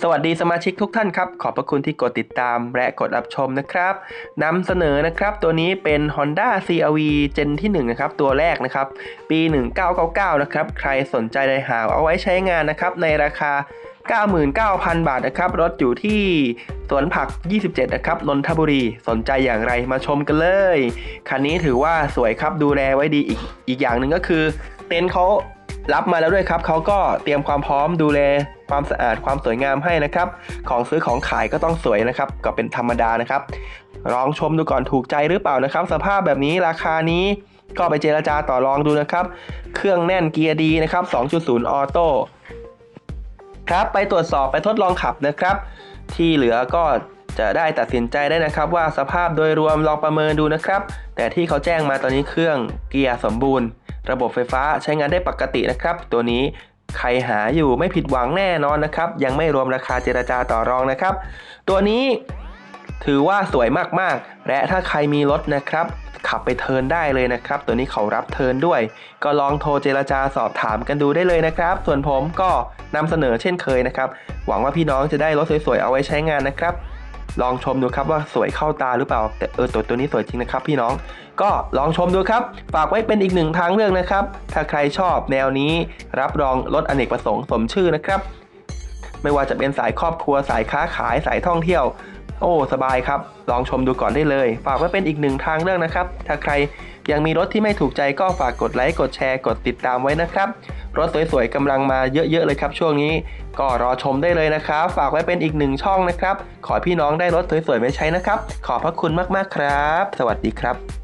สวัสดีสมาชิกทุกท่านครับ ขอบพระคุณที่กดติดตามและกดรับชมนะครับนำเสนอนะครับตัวนี้เป็น Honda CRV Gen ที่1นะครับตัวแรกนะครับ ปี 1999 นะครับ ใครสนใจได้หาเอาไว้ใช้งานนะครับในราคา 99,000 บาทนะครับ รถอยู่ที่สวนผัก 27 นะครับ นนทบุรี สนใจอย่างไรมาชมกันเลย คันนี้ถือว่าสวยครับดูแลไว้ดีอีกอีกอย่างหนึ่งก็คือ เต็นท์เขา รับมาแล้วด้วยครับเขาก็เตรียมความพร้อมดูแลความสะอาดความสวยงามให้นะครับ ของซื้อของขายก็ต้องสวยนะครับ ก็เป็นธรรมดานะครับ ลองชมดูก่อนถูกใจหรือเปล่านะครับ สภาพแบบนี้ราคานี้ก็ไปเจรจาต่อรองดูนะครับ เครื่องแน่นเกียร์ดีนะครับ 2.0 ออโต้ครับไปตรวจสอบไปทดลองขับนะครับ ที่เหลือก็จะได้ตัดสินใจได้นะครับ ว่าสภาพโดยรวมลองประเมินดูนะครับ แต่ที่เขาแจ้งมาตอนนี้เครื่องเกียร์สมบูรณ์ ระบบไฟฟ้าใช้งานได้ปกตินะครับ ตัวนี้ใครหาอยู่ไม่ผิดหวังแน่นอนนะครับ ยังไม่รวมราคาเจรจาต่อรองนะครับ ตัวนี้ถือว่าสวยมากๆ และถ้าใครมีรถนะครับ ขับไปเทินได้เลยนะครับ ตัวนี้เขารับเทินด้วย ก็ลองโทรเจรจาสอบถามกันดูได้เลยนะครับ ส่วนผมก็นำเสนอเช่นเคยนะครับ หวังว่าพี่น้องจะได้รถสวยๆเอาไว้ใช้งานนะครับ ลองชมดูครับว่าสวยเข้าตาหรือเปล่า แต่เออตัวตัวนี้สวยจริงนะครับพี่น้อง ก็ลองชมดูครับ ฝากไว้เป็นอีกหนึ่งทางเลือกนะครับ ถ้าใครชอบแนวนี้รับรองรถอเนกประสงค์สมชื่อนะครับ ไม่ว่าจะเป็นสายครอบครัวสายค้าขายสายท่องเที่ยว โอ้สบายครับ ลองชมดูก่อนได้เลย ฝากไว้เป็นอีกหนึ่งทางเลือกนะครับ ถ้าใครยังมีรถที่ไม่ถูกใจก็ฝากกดไลค์กดแชร์กดติดตามไว้นะครับ รถสวยๆกำลังมาเยอะๆเลยครับช่วงนี้ ก็รอชมได้เลยนะครับ ฝากไว้เป็นอีกหนึ่งช่องนะครับ ขอพี่น้องได้รถสวยๆไปใช้นะครับ ขอบพระคุณมากๆครับ สวัสดีครับ